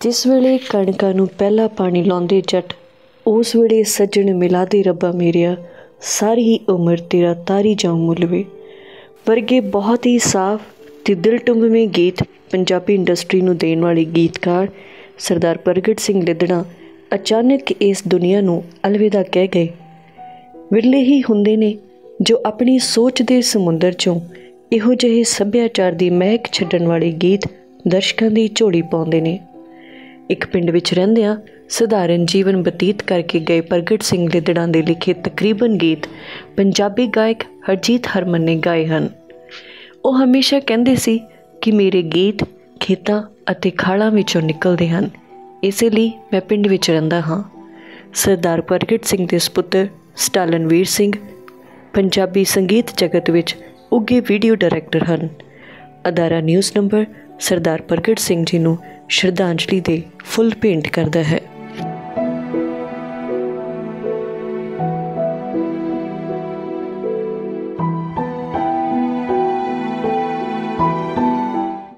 ਜਿਸ ਵੇਲੇ ਕਣਕਾਂ ਨੂੰ ਪਹਿਲਾ ਪਾਣੀ ਲਾਉਂਦੇ ਜੱਟ, ਉਸ ਵੇਲੇ ਸੱਜਣ ਮਿਲਾ ਦੇ ਰੱਬਾ ਮੇਰਿਆ, ਸਾਰੀ ਹੀ ਉਮਰ ਤੇਰਾ ਤਾਰੀ ਜਾਉ ਮੁਲਵੇ ਵਰਗੇ ਬਹੁਤ ਹੀ ਸਾਫ਼ ਤੇ ਦਿਲ ਟੁੰਬਵੇਂ ਗੀਤ ਪੰਜਾਬੀ ਇੰਡਸਟਰੀ ਨੂੰ ਦੇਣ ਵਾਲੇ ਗੀਤਕਾਰ ਸਰਦਾਰ ਪ੍ਰਗਟ ਸਿੰਘ ਲਿੱਦੜਾ ਅਚਾਨਕ ਇਸ ਦੁਨੀਆ ਨੂੰ ਅਲਵਿਦਾ ਕਹਿ ਗਏ। ਵਿਰਲੇ ਹੀ ਹੁੰਦੇ ਨੇ ਜੋ ਆਪਣੀ ਸੋਚ ਦੇ ਸਮੁੰਦਰ ਚੋਂ ਇਹੋ ਜਿਹੇ ਸੱਭਿਆਚਾਰ ਦੀ ਮਹਿਕ ਛੱਡਣ ਵਾਲੇ ਗੀਤ ਦਰਸ਼ਕਾਂ ਦੀ ਝੋਲੀ ਪਾਉਂਦੇ ਨੇ। ਇੱਕ ਪਿੰਡ ਵਿੱਚ ਰਹਿੰਦਿਆਂ ਸਧਾਰਨ ਜੀਵਨ ਬਤੀਤ ਕਰਕੇ ਗਏ ਪ੍ਰਗਟ ਸਿੰਘ ਲਿੱਦੜਾਂ ਦੇ ਲਿਖੇ ਤਕਰੀਬਨ ਗੀਤ ਪੰਜਾਬੀ ਗਾਇਕ ਹਰਜੀਤ ਹਰਮਨ ਨੇ ਗਾਏ ਹਨ। ਉਹ ਹਮੇਸ਼ਾ ਕਹਿੰਦੇ ਸੀ ਕਿ ਮੇਰੇ ਗੀਤ ਖੇਤਾਂ ਅਤੇ ਖਾਲਾਂ ਵਿੱਚੋਂ ਨਿਕਲਦੇ ਹਨ। ਇਸੇ ਲਈ ਮੈਂ ਪਿੰਡ ਵਿੱਚ ਰਹਿੰਦਾ ਹਾਂ। ਸਰਦਾਰ ਪ੍ਰਗਟ ਸਿੰਘ ਦੇ ਸੁਪੁੱਤਰ ਸਟਾਲਨਵੀਰ ਸਿੰਘ ਪੰਜਾਬੀ ਸੰਗੀਤ ਜਗਤ ਵਿੱਚ ਉੱਗੇ ਵੀਡੀਓ ਡਾਇਰੈਕਟਰ ਹਨ। ਅਦਾਰਾ ਨਿਊਜ਼ ਨੰਬਰ ਸਰਦਾਰ ਪ੍ਰਗਟ ਸਿੰਘ ਜੀ ਨੂੰ ਸ਼ਰਧਾਂਜਲੀ ਦੇ ਫੁੱਲ ਭੇਂਟ ਕਰਦਾ ਹੈ।